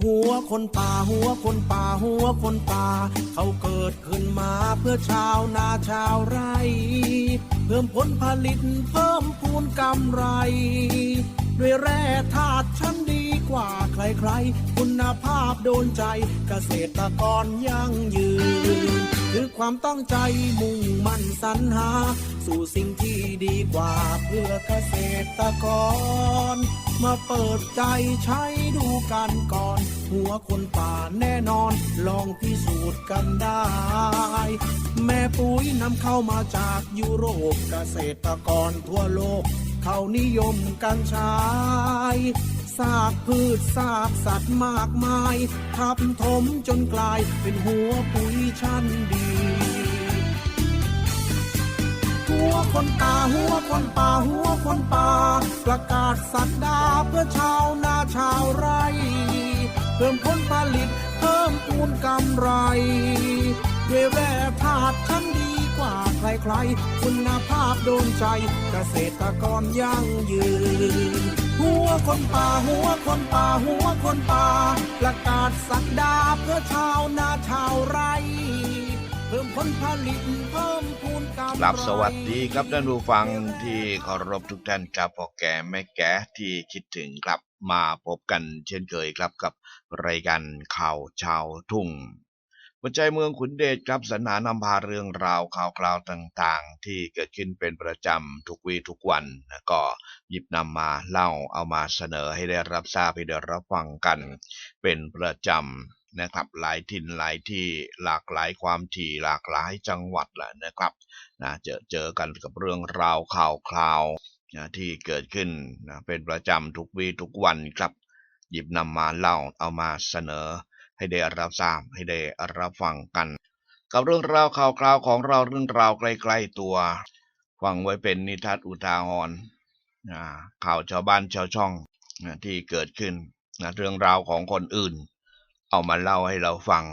หัวคนป่าหัวคนป่าหัวคนป่า เขาเกิดขึ้นมาเพื่อชาวนาชาวไร่ เพิ่มผลผลิตเพิ่มพูนกำไร ด้วยแร่ธาตุชั้นดีกว่าใครๆ คุณภาพโดนใจเกษตรกรยั่งยืน คือความตั้งใจมุ่งมั่นสรรหา สู่สิ่งที่ดีกว่าเพื่อเกษตรกร มาเปิดใจใช้ดูกันก่อน หัวคนป่าแน่นอน ลองพิสูจน์กันได้ แม่ปุ๋ยนำเข้ามาจากยุโรปเกษตรกรทั่วโลก เขานิยมกันใช้ ซากพืชซากสัตว์มากมายทับถมจนกลายเป็นหัวปุ๋ยชั้นดีหัวคนป่าหัวคนป่าหัวคนป่า ประกาศสัตดาเพื่อชาวนาชาวไร่เพิ่มผลผลิตเพิ่มพูนกำไร ด้วยแร่ธาตุชั้นดีกว่าใครๆ คุณภาพโดนใจเกษตรกรยั่งยืน หัวคนป่าหัวคนป่าหัวคนป่า ประกาศสักดาเพื่อชาวนาชาวไร่เพิ่มผลผลิตเพิ่มพูนกำไรครับสวัสดีครับท่านผู้ฟังที่เคารพทุกท่านครับพ่อแก่แม่แก่ที่คิดถึงครับมาพบกันเช่นเคยครับกับรายการข่าวชาวทุ่ง หัวใจเมืองขุนเดชครับสรรหานำพาเรื่องราวข่าวคราวต่างๆ ที่เกิดขึ้นเป็นประจำทุกวีทุกวันนะก็หยิบนำมาเล่าเอามาเสนอให้ได้รับทราบให้ได้รับฟังกันเป็นประจำนะครับหลายถิ่นหลายที่หลากหลายความถี่หลากหลายจังหวัดแหละนะครับนะเจอเจอกันกับเรื่องราวข่าวคราวนะที่เกิดขึ้นนะเป็นประจำทุกวีทุกวันครับ หยิบนำมาเล่าเอามาเสนอ ให้ได้รับทราบให้ได้รับฟังกัน กับเรื่องราวข่าวคราวของเราเรื่องราวใกล้ๆตัวฟังไว้เป็นนิทัศน์อุทาหรณ์นข่าวชาวบ้านชาวช่องที่เกิดขึ้นเรื่องราวของคนอื่น เอามาเล่าให้เราฟัง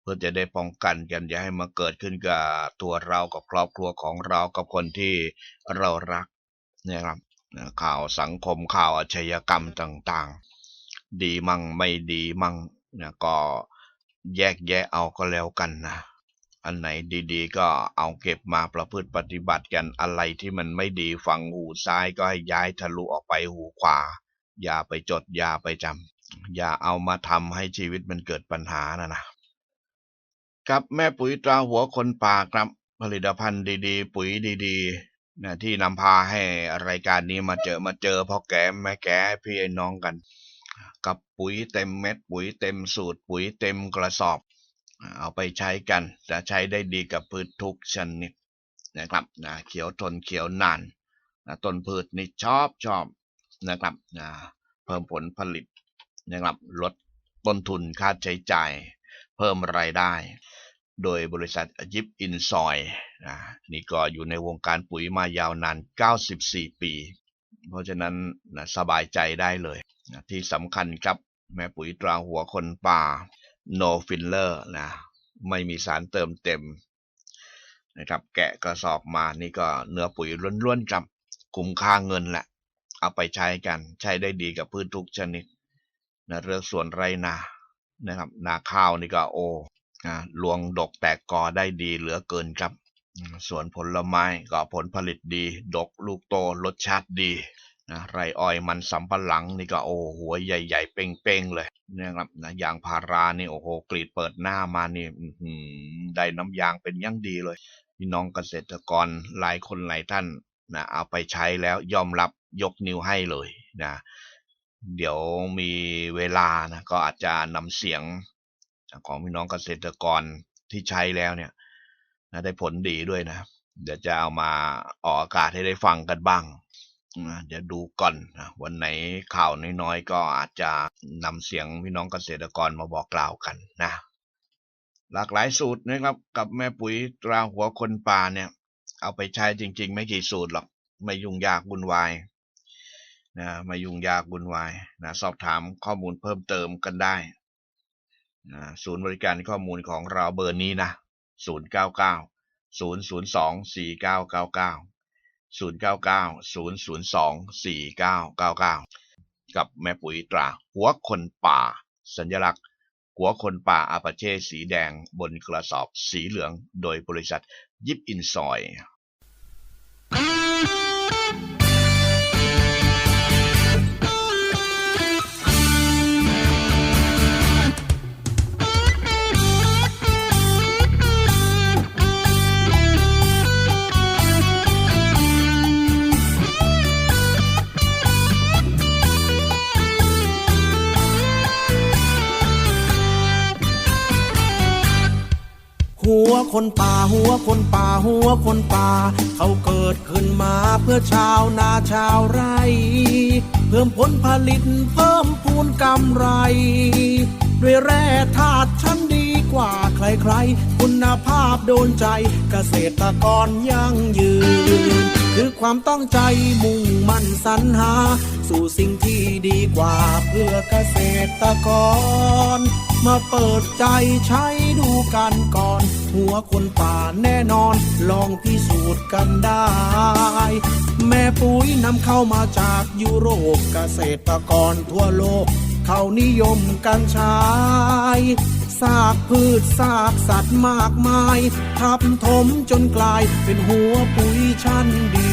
เพื่อจะได้ป้องกันกันอย่าให้มาเกิดขึ้นกับตัวเรากับครอบครัวของเรากับคนที่เรารักนี่ครับข่าวสังคมข่าวอาชญากรรมต่างๆ ดีมั่งไม่ดีมั่ง นะก็แยกแยะเอาก็แล้วกันนะ อันไหนดีๆ ก็เอาเก็บมาประพฤติปฏิบัติกันอะไรที่มันไม่ดีฝั่งหูซ้ายก็ให้ย้ายทะลุออกไปหูขวา อย่าไปจดอย่าไปจำอย่าเอามาทำให้ชีวิตมันเกิดปัญหานะนะกับแม่ปุ๋ยตราหัวคนป่าครับ ผลิตภัณฑ์ดีๆ ปุ๋ยดีๆนะที่นำพาให้รายการนี้มาเจอมาเจอพ่อแก่แม่แก่พี่ไอ้น้องกัน กับปุ๋ยเต็มเม็ดปุ๋ยเต็มสูตรปุ๋ยเต็มกระสอบ เอาไปใช้กันจะใช้ได้ดีกับพืชทุกชนิดนะครับนะเขียวทนเขียวนานนะต้นพืชนี่ชอบชอบนะครับนะเพิ่มผลผลิตนะครับลดต้นทุนค่าใช้จ่าย เพิ่มรายได้ โดยบริษัทยิปอินซอยนะนี่ก็อยู่ในวงการปุ๋ยมายาวนาน 94 ปี เพราะฉะนั้นนะสบายใจได้เลย ที่สำคัญครับแม่ปุ๋ยตราหัวคนป่า no filler นะไม่มีสารเติมเต็มนะครับแกะกระสอบมานี่ก็เนื้อปุ๋ยล้วนๆครับคุ้มค่าเงินแหละ เอาไปใช้กันใช้ได้ดีกับพืชทุกชนิดนะเรื่องสวนไรนานะครับ นาข้าวนี่ก็โอ้อ่าลวงดกแตกกอได้ดีเหลือเกินครับส่วนผลไม้ก็ผลผลิตดี ดกลูกโตรสชาติดี นะไรอ้อยมันสำปะหลังนี่ก็โอ้หัวใหญ่ ๆ เป้งๆเลยนะครับนะยางพารานี่โอ้โหกรีดเปิดหน้ามานี่ได้น้ำยางเป็นยั่งดีเลยพี่น้องเกษตรกรหลายคนหลายท่านนะเอาไปใช้แล้วยอมรับยกนิ้วให้เลยนะเดี๋ยวมีเวลานะก็อาจจะนำเสียงของพี่น้องเกษตรกรที่ใช้แล้วเนี่ยนะได้ผลดีด้วยนะ เดี๋ยวจะเอามาออกอากาศให้ได้ฟังกันบ้าง นะเดี๋ยวดูก่อนนะวันไหนข่าวน้อยๆก็อาจจะนำเสียงพี่น้องเกษตรกรมาบอกกล่าวกันนะหลากหลายสูตรนะครับกับแม่ปุ๋ยตราหัวคนป่าเนี่ย เอาไปใช้จริง ๆ ไม่กี่สูตรหรอกไม่ยุ่งยากวุ่นวายนะไม่ยุ่งยากวุ่นวายนะสอบถามข้อมูลเพิ่มเติมกันได้นะศูนย์บริการข้อมูลของเราเบอร์นี้นะ 099 002 4999 099 002 4999 กับแม่ปุ๋ยตรา หัวคนป่า สัญลักษณ์ หัวคนป่าอาปาเช่สีแดงบนกระสอบสีเหลือง โดยบริษัทยิปอินซอย วคนป่าหัวคนป่าหัวคนป่า เขาเกิดขึ้นมาเพื่อชาวนาชาวไร่ เพิ่มผลผลิตเพิ่มพูนกำไร ด้วยแร่ธาตุชั้นดีกว่าใครๆ คุณภาพโดนใจเกษตรกรยั่งยืน คือความตั้งใจมุ่งมั่นสรรหา สู่สิ่งที่ดีกว่าเพื่อเกษตรกร มาเปิดใจใช้ดูกันก่อน หัวคนป่าแน่นอน ลองพิสูจน์กันได้ แม่ปุ๋ยนำเข้ามาจากยุโรปเกษตรกรทั่วโลก เขานิยมกันใช้ ซากพืชซากสัตว์มากมายทับถมจนกลายเป็นหัวปุ๋ยชั้นดี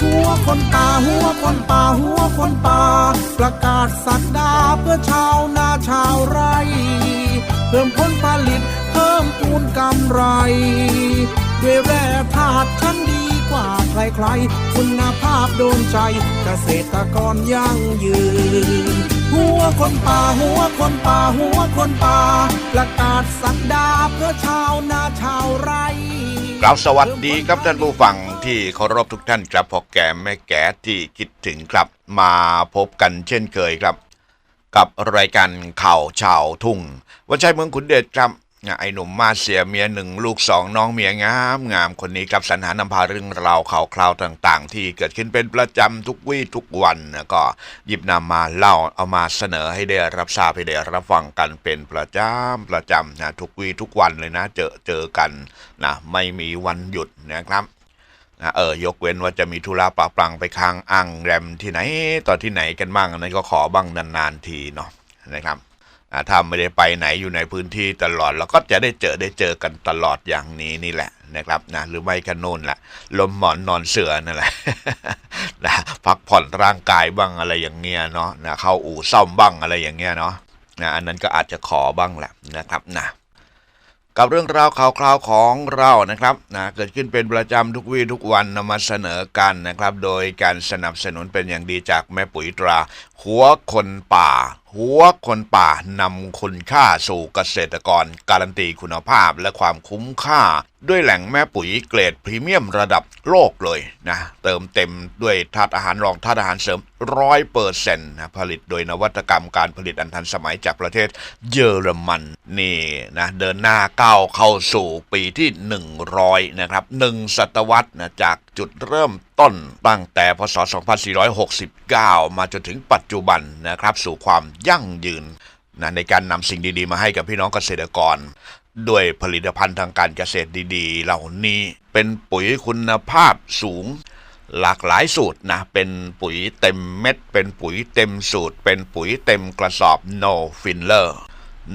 หัวคนป่าหัวคนป่าหัวคนป่า ประกาศสักดาเพื่อชาวนาชาวไร่ เพิ่มผลผลิตเพิ่มพูนกำไร ด้วยแร่ธาตุชั้นดี กว่าใครๆ คุณภาพโดนใจเกษตรกรยั่งยืน หัวคนป่าหัวคนป่าหัวคนป่า ประกาศสักดาเพื่อชาวนาชาวไร่กล่าวสวัสดีครับท่านผู้ฟังที่เคารพทุกท่านครับพ่อแก่แม่แก่ที่คิดถึงครับมาพบกันเช่นเคยครับ กับรายการข่าวชาวทุ่งวันชัยเมืองขุนเดชครับ ไอ้หนุ่มมาเสียเมียหนึ่งลูกสองน้องเมียงามงามคนนี้ครับสรรหานำพาเรื่องราวข่าวคราวต่าง ๆ ที่เกิดขึ้นเป็นประจำทุกวี่ทุกวันนะก็หยิบนำมาเล่าเอามาเสนอให้ได้รับทราบให้ได้รับฟังกันเป็นประจำประจำนะทุกวี่ทุกวันเลยนะ เจอเจอกันนะไม่มีวันหยุดนะครับนะเออยกเว้นว่าจะมีธุระปะปลังไปค้างอ้างแรมที่ไหนต่อที่ไหนกันบ้างอันนั้นก็ขอบ้างนานๆทีเนาะนะครับ ถ้าไม่ได้ไปไหนอยู่ในพื้นที่ตลอดเราก็จะได้เจอได้เจอกันตลอดอย่างนี้นี่แหละนะครับนะหรือไม่ก็โน่นแหละลมหมอนนอนเสือนั่นแหละนะพักผ่อนร่างกายบ้างอะไรอย่างเงี้ยเนาะนะเข้าอู่ซ่อมบ้างอะไรอย่างเงี้ยเนาะนะอันนั้นก็อาจจะขอบ้างแหละนะครับนะกับเรื่องราวข่าวคราวของเรานะครับนะเกิดขึ้นเป็นประจำทุกวี่ทุกวันนำมาเสนอกันนะครับ โดยการสนับสนุนเป็นอย่างดีจากแม่ปุ๋ยตราหัวคนป่าหัวคนป่านำคุณค่าสู่เกษตรกร การันตีคุณภาพและความคุ้มค่า ด้วยแหล่งแม่ปุ๋ยเกรดพรีเมียมระดับโลกเลยนะ เติมเต็มด้วยธาตุอาหารรองธาตุอาหารเสริมร้อยเปอร์เซ็นต์นะผลิตโดยนวัตกรรมการผลิตอันทันสมัยจากประเทศเยอรมันนี่นะเดินหน้าก้าวเข้าสู่ปีที่ 100 นะครับหนึ่งศตวรรษนะจาก จุดเริ่มต้นตั้งแต่พศ 2469 มาจนถึงปัจจุบันนะครับ สู่ความยั่งยืนนะในการนำสิ่งดีๆ มาให้กับพี่น้องเกษตรกร ด้วยผลิตภัณฑ์ทางการเกษตรดีๆ เหล่านี้เป็นปุ๋ยคุณภาพสูง หลากหลายสูตรนะเป็นปุ๋ยเต็มเม็ด เป็นปุ๋ยเต็มสูตร เป็นปุ๋ยเต็มกระสอบ no filler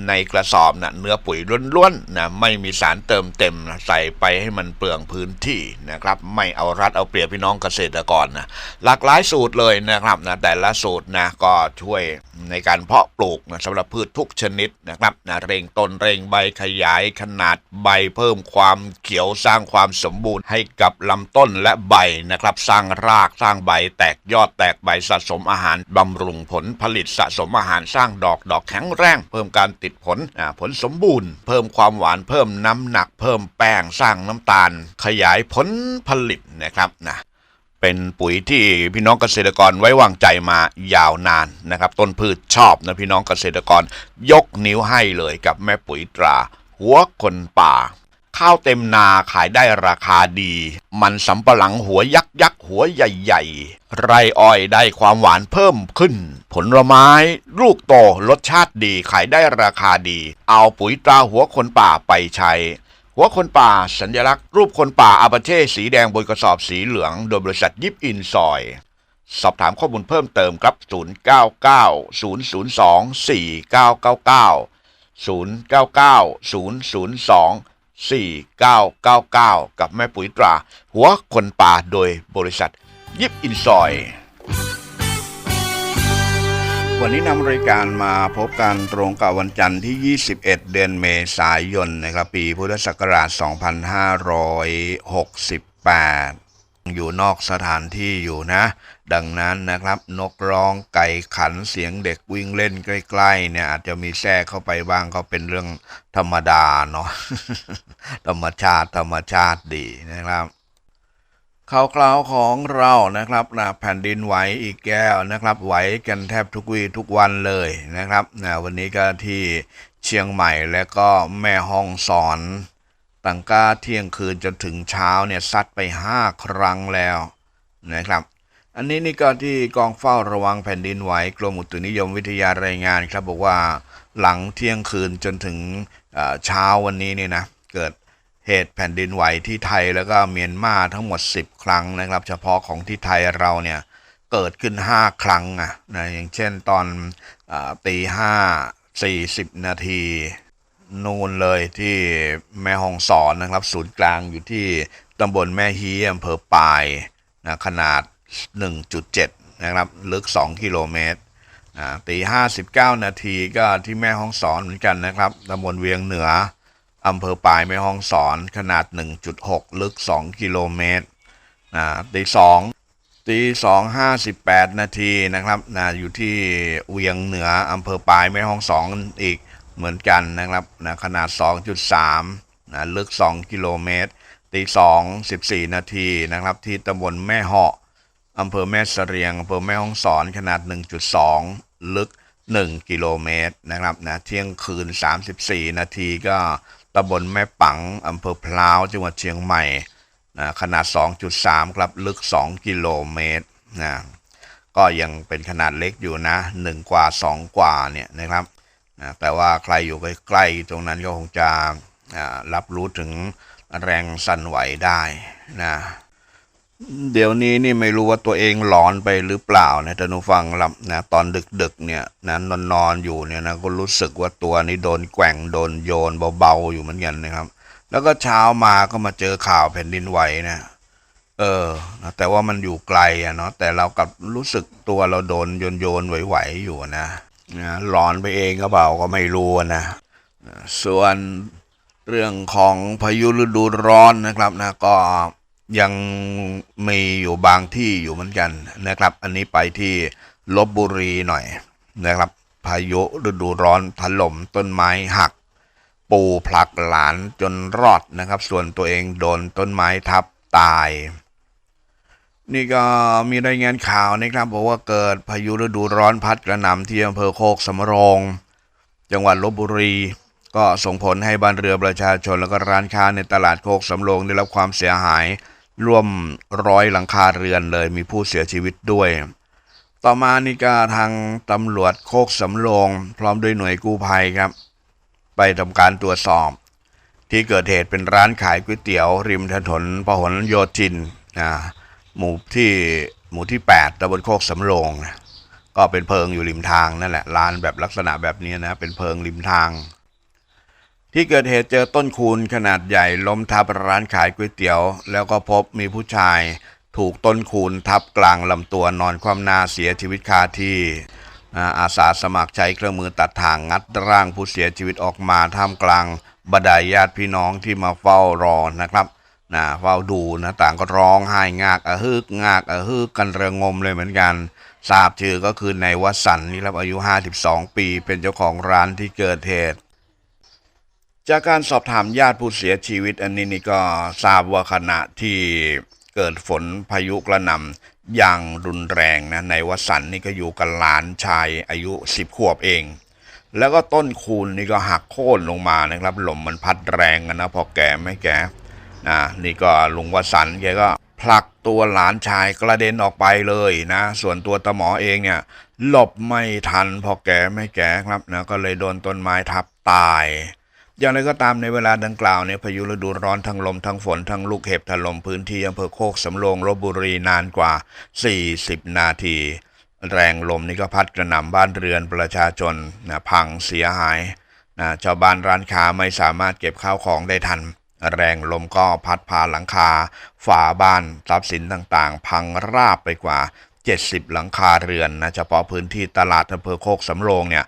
ในกระสอบนะเนื้อปุ๋ยล้วนๆนะไม่มีสารเติมเต็มนะใส่ไปให้มันเปลืองพื้นที่นะครับ ไม่เอารัดเอาเปรียบพี่น้องเกษตรกรนะหลากหลายสูตรเลยนะครับนะแต่ละสูตรนะก็ช่วยในการเพาะปลูกนะสำหรับพืชทุกชนิดนะครับนะเร่งต้นเร่งใบขยายขนาดใบเพิ่มความเขียวสร้างความสมบูรณ์ให้กับลำต้นและใบนะครับ สร้างรากสร้างใบแตกยอดแตกใบสะสมอาหารบำรุงผลผลิตสะสมอาหารสร้างดอกดอกแข็งแรง เพิ่มการติดผลผลสมบูรณ์ เพิ่มความหวานเพิ่มน้ำหนัก เพิ่มแป้งสร้างน้ำตาล ขยายผลผลิตนะครับนะเป็นปุ๋ยที่พี่น้องเกษตรกรไว้วางใจมายาวนานนะครับ ต้นพืชชอบนะพี่น้องเกษตรกรยกนิ้วให้เลยกับแม่ปุ๋ยตรา หัวคนป่า ข้าวเต็มนาขายได้ราคาดี มันสำปะหลังหัวยักษ์ยักษ์หัวใหญ่ๆ ไรอ้อยได้ความหวานเพิ่มขึ้น ผลไม้ลูกโตรสชาติดีขายได้ราคาดี เอาปุ๋ยตราหัวคนป่าไปใช้ หัวคนป่าสัญลักษณ์ รูปคนป่าอาปาเช่สีแดงบนกระสอบสีเหลืองโดยบริษัทยิปอินซอย สอบถามข้อมูลเพิ่มเติมครับ 099 002 4999 099 002 4999 กับแม่ปุ๋ยตรา หัวคนป่าโดยบริษัท ยิบอินซอย วันนี้นำรายการมาพบกันตรงกับวันจันทร์ที่ 21 เดือนเมษายนนะครับปีพุทธศักราช 2568 อยู่นอกสถานที่อยู่นะ ดังนั้นนะครับ นกร้องไก่ขันเสียงเด็กวิ่งเล่นใกล้ๆเนี่ยอาจจะมีแทรกเข้าไปบ้างก็เป็นเรื่องธรรมดาเนาะธรรมชาติธรรมชาติดีนะครับข่าวคราวของเรานะครับนะแผ่นดินไหวอีกแก้วนะครับ ไหวกันแทบทุกวีทุกวันเลยนะครับนะวันนี้ก็ที่เชียงใหม่และก็แม่ห้องสอนตั้งกาเที่ยงคืนจนถึงเช้าเนี่ยซัดไปห้าครั้งแล้วนะครับ อันนี้นี่ก็ที่กองเฝ้าระวังแผ่นดินไหวกรมอุตุนิยมวิทยารายงานครับบอกว่าหลังเที่ยงคืนจนถึงเช้าวันนี้เนี่ยนะเกิดเหตุแผ่นดินไหวที่ไทยแล้วก็เมียนมาทั้งหมด 10 ครั้งนะครับ เฉพาะของที่ไทยเราเนี่ยเกิดขึ้น 5 ครั้งนะอย่างเช่นตอนอตีห้าสี่สิบนาทีนูนเลยที่แม่ฮองสอนนะครับ ศูนย์กลางอยู่ที่ตำบลแม่ฮีอำเภอปายนะขนาด 1.7 นะครับ ลึก 2 กิโลเมตรตีห้าสิบเก้านาทีก็ที่แม่ฮ่องสอนเหมือนกันนะครับตำบลเวียงเหนืออำเภอปลายแม่ฮ่องสอนขนาด 1.6 ลึก 2 กิโลเมตรตีสองตีสองห้าสิบแปดนาทีนะครับนะอยู่ที่เวียงเหนืออำเภอปลายแม่ฮ่องสอนอีกเหมือนกันนะครับนะขนาด 2.3นะลึก 2 กิโลเมตรตีสองสิบสี่นาทีนะครับที่ตำบลแม่เหาะ อำเภอแม่เสรียงอำเภอแม่ฮ่องสอนขนาด 1.2 ลึก 1 กิโลเมตรนะครับนะเที่ยงคืน 34 นาทีก็ตำบลแม่ปังอำเภอพร้าวจังหวัดเชียงใหม่นะขนาด 2.3 ครับลึก 2 กิโลเมตรนะก็ยังเป็นขนาดเล็กอยู่นะ 1 กว่า 2 กว่าเนี่ยนะครับนะแต่ว่าใครอยู่ใกล้ๆตรงนั้นก็คงจะรับรู้ถึงแรงสั่นไหวได้นะ เดี๋ยวนี้นี่ไม่รู้ว่าตัวเองหลอนไปหรือเปล่านะท่านผู้ฟังรับนะตอนดึกๆเนี่ยนะนอนนอนอยู่เนี่ยนะก็รู้สึกว่าตัวนี้โดนแกว่งโดนโยนเบาๆอยู่เหมือนกันนะครับ แล้วก็เช้ามาก็มาเจอข่าวแผ่นดินไหวนะเออนะแต่ว่ามันอยู่ไกลอะเนาะแต่เรากับรู้สึกตัวเราโดนโยนโยนไหวๆอยู่นะนะหลอนไปเองก็เปล่าก็ไม่รู้นะส่วนเรื่องของพายุฤดูร้อนนะครับนะก็ ยังมีอยู่บางที่อยู่เหมือนกันนะครับ อันนี้ไปที่ลบบุรีหน่อยนะครับ พายุฤดูร้อนถล่มต้นไม้หัก ปูผลักหลานจนรอดนะครับ ส่วนตัวเองโดนต้นไม้ทับตาย นี่ก็มีรายงานข่าวนะครับบอกว่าเกิดพายุฤดูร้อนพัดกระหน่ำที่อำเภอโคกสำโรง จังหวัดลบบุรีก็ส่งผลให้บ้านเรือประชาชนแล้วก็ร้านค้าในตลาดโคกสำโรงได้รับความเสียหาย ร่วมร้อยหลังคาเรือนเลยมีผู้เสียชีวิตด้วย ต่อมานี่ก็ทางตำรวจโคกสำโรงพร้อมด้วยหน่วยกู้ภัยครับ ไปทำการตรวจสอบ ที่เกิดเหตุเป็นร้านขายก๋วยเตี๋ยว ริมถนนพหลโยธินอ่าหมู่ที่หมู่ที่ 8ตำบลโคกสำโรงนะก็เป็นเพิงอยู่ริมทางนั่นแหละร้านแบบลักษณะแบบนี้นะเป็นเพิงริมทาง ที่เกิดเหตุเจอต้นคูณขนาดใหญ่ล้มทับร้านขายก๋วยเตี๋ยว แล้วก็พบมีผู้ชาย ถูกต้นคูณทับกลางลำตัวนอนคว่ำหน้าเสียชีวิตคาที่อาสาสมัครใช้เครื่องมือตัดทางงัดร่างผู้เสียชีวิตออกมาท่ามกลางบรรดาญาติพี่น้องที่มาเฝ้ารอนะครับนะเฝ้าดูนะต่างก็ร้องไห้งากอะฮึกงากอะฮึกกันระงมเลยเหมือนกันทราบชื่อก็คือนายวสันนี่ครับอายุ 52 ปี เป็นเจ้าของร้านที่เกิดเหตุ จากการสอบถามญาติผู้เสียชีวิตอันนี้นี่ก็ทราบว่าขณะที่เกิดฝนพายุกระหน่ำอย่างรุนแรงนะในวสันนี่ก็อยู่กับหลานชายอายุสิบขวบเอง แล้วก็ต้นคูณนี่ก็หักโค่นลงมานะครับลมมันพัดแรงกันนะพอแก่ไม่แก่นะนี่ก็ลุงวสันแกก็ผลักตัวหลานชายกระเด็นออกไปเลยนะ ส่วนตัวตาหมอเองเนี่ยหลบไม่ทันพอแก่ไม่แก่ครับนะก็เลยโดนต้นไม้ทับตาย อย่างไรก็ตามในเวลาดังกล่าวเนี่ยพายุฤดูร้อนทั้งลมทั้งฝนทั้งลูกเห็บถล่มพื้นที่อำเภอโคกสำโรงลบบุรีนานกว่า 40 นาที แรงลมนี่ก็พัดกระหน่ำบ้านเรือนประชาชนนะพังเสียหายนะชาวบ้านร้านค้าไม่สามารถเก็บข้าวของได้ทัน แรงลมก็พัดพาหลังคา ฝาบ้านทรัพย์สินต่างๆ พังราบไปกว่า 70 หลังคาเรือนนะเฉพาะพื้นที่ตลาดอำเภอโคกสำโรงเนี่ย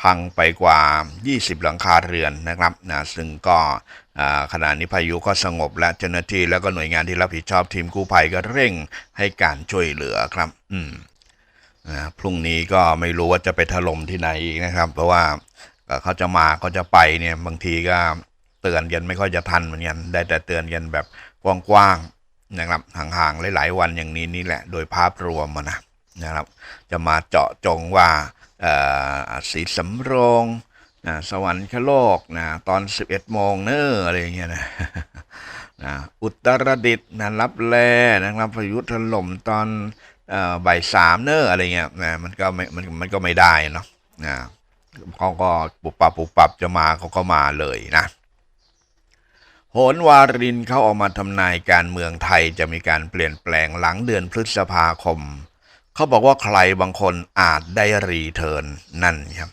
พังไปกว่า 20 หลังคาเรือนนะครับนะซึ่งก็ขณะนี้พายุก็สงบและเจ้าหน้าที่แล้วก็หน่วยงานที่รับผิดชอบทีมกู้ภัยก็เร่งให้การช่วยเหลือครับ อืมนะพรุ่งนี้ก็ไม่รู้ว่าจะไปถล่มที่ไหนอีกนะครับ เพราะว่าเขาจะมาก็จะไปเนี่ยบางทีก็เตือนกันไม่ค่อยจะทันเหมือนกันได้แต่เตือนกันแบบกว้างๆนะครับห่างๆหลายๆวันอย่างนี้นี่แหละ โดยภาพรวมนะนะครับ จะมาเจาะจงว่า สีสำโรงนะสวรรคโลกนะตอน 11โมงเนออะไรเงี้ยนะนะอุตรดิตนะรับแลนะครับพายุถล่มตอนอ่อบ่ายสามเนออะไรเงี้ยนะมันก็ไม่มันมันก็ไม่ได้เนาะนะเขาก็ปุบปับปุบปับจะมาเขาก็มาเลยนะโหนวารินเขาออกมาทำนายการเมืองไทยจะมีการเปลี่ยนแปลงหลังเดือนพฤษภาคม เขาบอกว่าใครบางคนอาจได้รีเทิร์นนั่นครับ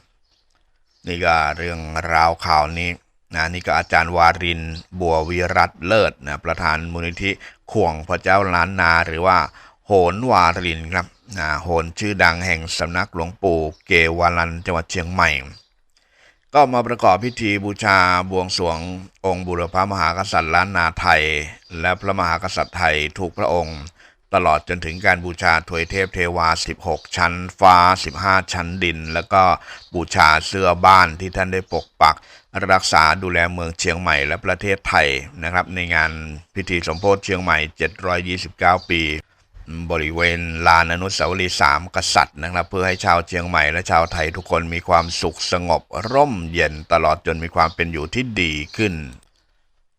นี่ก็เรื่องราวข่าวนี้นะนี่ก็อาจารย์วารินบัววิรัตเลิศนะประธานมูลนิธิข่วงพระเจ้าล้านนาหรือว่าโหนวารินครับนะโหนชื่อดังแห่งสำนักหลวงปู่เกวาลันจังหวัดเชียงใหม่ ก็มาประกอบพิธีบูชาบวงสรวงองค์บุรพมหากษัตริย์ล้านนาไทย และพระมหากษัตริย์ไทยทุกพระองค์ ตลอดจนถึงการบูชาถวยเทพเทวา 16 ชั้นฟ้า 15 ชั้นดิน แล้วก็บูชาเสื้อบ้านที่ท่านได้ปกปัก รักษาดูแลเมืองเชียงใหม่และประเทศไทยนะครับ ในงานพิธีสมโพธิเชียงใหม่ 729 ปี บริเวณลานอนุสาวรีย์สามกษัตริย์นะครับ เพื่อให้ชาวเชียงใหม่และชาวไทยทุกคนมีความสุขสงบร่มเย็นตลอดจนมีความเป็นอยู่ที่ดีขึ้น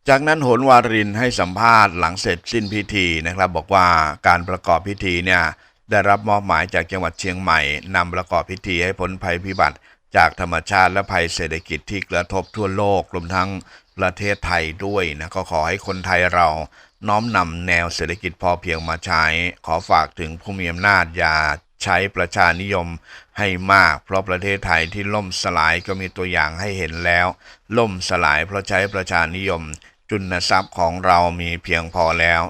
จากนั้นโหนวารินให้สัมภาษณ์หลังเสร็จสิ้นพิธีนะครับ บอกว่าการประกอบพิธีเนี่ยได้รับมอบหมายจากจังหวัดเชียงใหม่นำประกอบพิธีให้พ้นภัยพิบัติ จากธรรมชาติและภัยเศรษฐกิจที่กระทบทั่วโลกรวมทั้งประเทศไทยด้วยนะก็ขอให้คนไทยเราน้อมนำแนวเศรษฐกิจพอเพียงมาใช้ ขอฝากถึงผู้มีอำนาจอย่าใช้ประชานิยมให้มาก เพราะประเทศไทยที่ล่มสลายก็มีตัวอย่างให้เห็นแล้ว ล่มสลายเพราะใช้ประชานิยม จุนทรัพย์ของเรามีเพียงพอแล้ว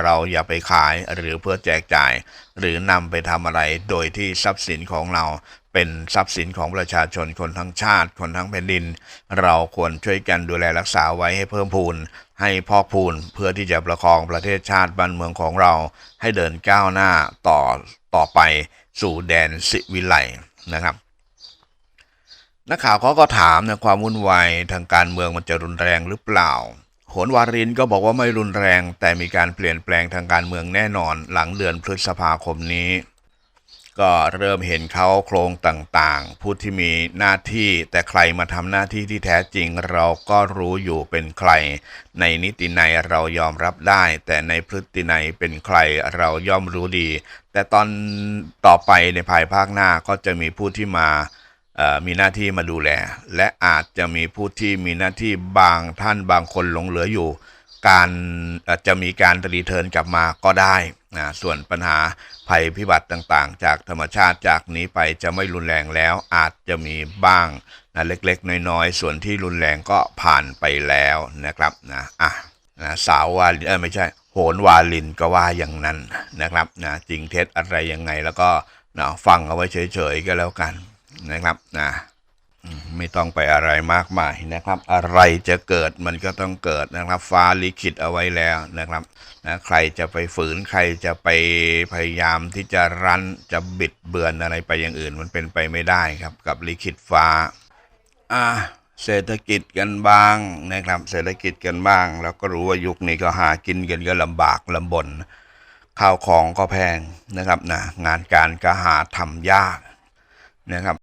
เราอย่าไปขายหรือเพื่อแจกจ่าย หรือนำไปทำอะไรโดยที่ทรัพย์สินของเราเป็นทรัพย์สินของประชาชนคนทั้งชาติ คนทั้งแผ่นดิน เราควรช่วยกันดูแลรักษาไว้ให้เพิ่มพูน ให้พอกพูนเพื่อที่จะประคองประเทศชาติบ้านเมืองของเรา ให้เดินก้าวหน้าต่อต่อไปสู่แดนสิวิไลนะครับนักข่าวเขาก็ถามนะความวุ่นวายทางการเมืองมันจะรุนแรงหรือเปล่า โหนวารินก็บอกว่าไม่รุนแรง แต่มีการเปลี่ยนแปลงทางการเมืองแน่นอนหลังเดือนพฤษภาคมนี้ ก็เริ่มเห็นเขาโครงต่างๆ ผู้ที่มีหน้าที่ แต่ใครมาทำหน้าที่ที่แท้จริง เราก็รู้อยู่เป็นใคร ในนิตินัยเรายอมรับได้ แต่ในพฤตินัยเป็นใครเราย่อมรู้ดี แต่ตอนต่อไปในภายภาคหน้าก็จะมีผู้ที่มา มีหน้าที่มาดูแล และอาจจะมีผู้ที่มีหน้าที่บางท่านบางคนหลงเหลืออยู่ การจะมีการรีเทิร์นกลับมาก็ได้นะส่วนปัญหาภัยพิบัติต่างๆ จากธรรมชาติจากนี้ไปจะไม่รุนแรงแล้วอาจจะมีบ้างนะเล็กๆ น้อยๆ ส่วนที่รุนแรงก็ผ่านไปแล้วนะครับนะอะนะสาววาลินเออไม่ใช่โหนวาลินก็ว่าอย่างนั้นนะครับนะจริงเท็จอะไรยังไงแล้วก็นะฟังเอาไว้เฉยๆก็แล้วกัน นะครับนะไม่ต้องไปอะไรมากมายนะครับ อะไรจะเกิดมันก็ต้องเกิดนะครับ ฟ้าลิขิตเอาไว้แล้วนะครับนะใครจะไปฝืนใครจะไปพยายามที่จะรั้นจะบิดเบือนอะไรไปอย่างอื่น มันเป็นไปไม่ได้ครับ กับลิขิตฟ้าอ่าเศรษฐกิจกันบ้างนะครับ เศรษฐกิจกันบ้างแล้วก็รู้ว่ายุคนี้ก็หากินกันก็ลำบากลำบนข้าวของก็แพงนะครับนะงานการก็หาทำยากนะครับ